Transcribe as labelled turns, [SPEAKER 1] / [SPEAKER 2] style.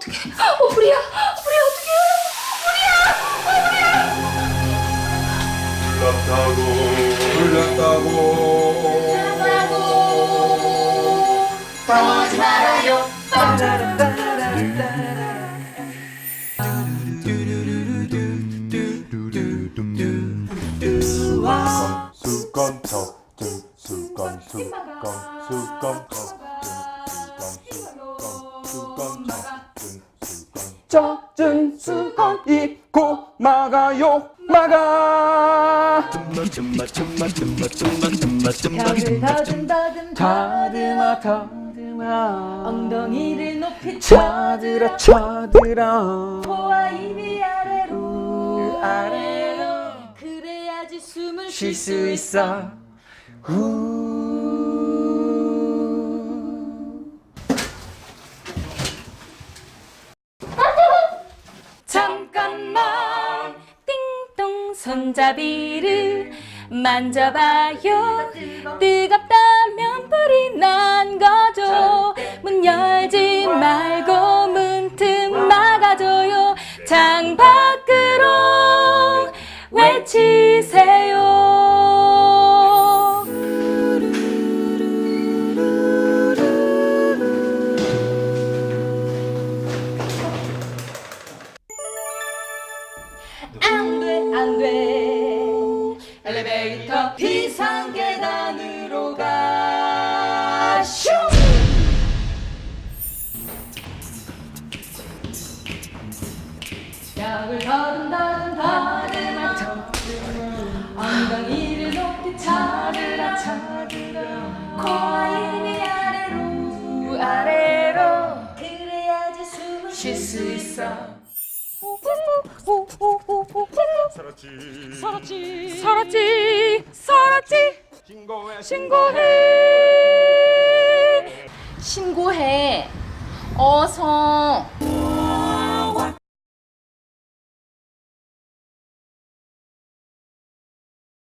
[SPEAKER 1] 어떡해. 어, 우리야. 불났다고 불났다고 싸우지 말아요. 수건 수건 수건 수건 수건 수건 젖은 수건 입고 막아요. 막아.
[SPEAKER 2] 벽을 더듬더듬
[SPEAKER 1] 다듬어 다듬어.
[SPEAKER 2] 엉덩이를 높이
[SPEAKER 1] 차들어 차들어.
[SPEAKER 2] 코와 입이 아래로.
[SPEAKER 1] 아래로.
[SPEAKER 2] 그래야지 숨을
[SPEAKER 1] 쉴 수 있어. 후
[SPEAKER 2] 손잡이를 만져봐요. 뜨겁다면 불이 난 거죠. 문 열지 말고 문틈 막아줘요. 창 밖으로 외치세요 엘리베이터 비상 계단으로 가. 슝! 벽을 더듬더듬 더듬어 엉덩이를 높이 차르라 코와 입이 아래로 아래로. 그래야지 숨을 쉴 수 있어 설았지. 설았지. 설았지. 신고해. 신고해. 어서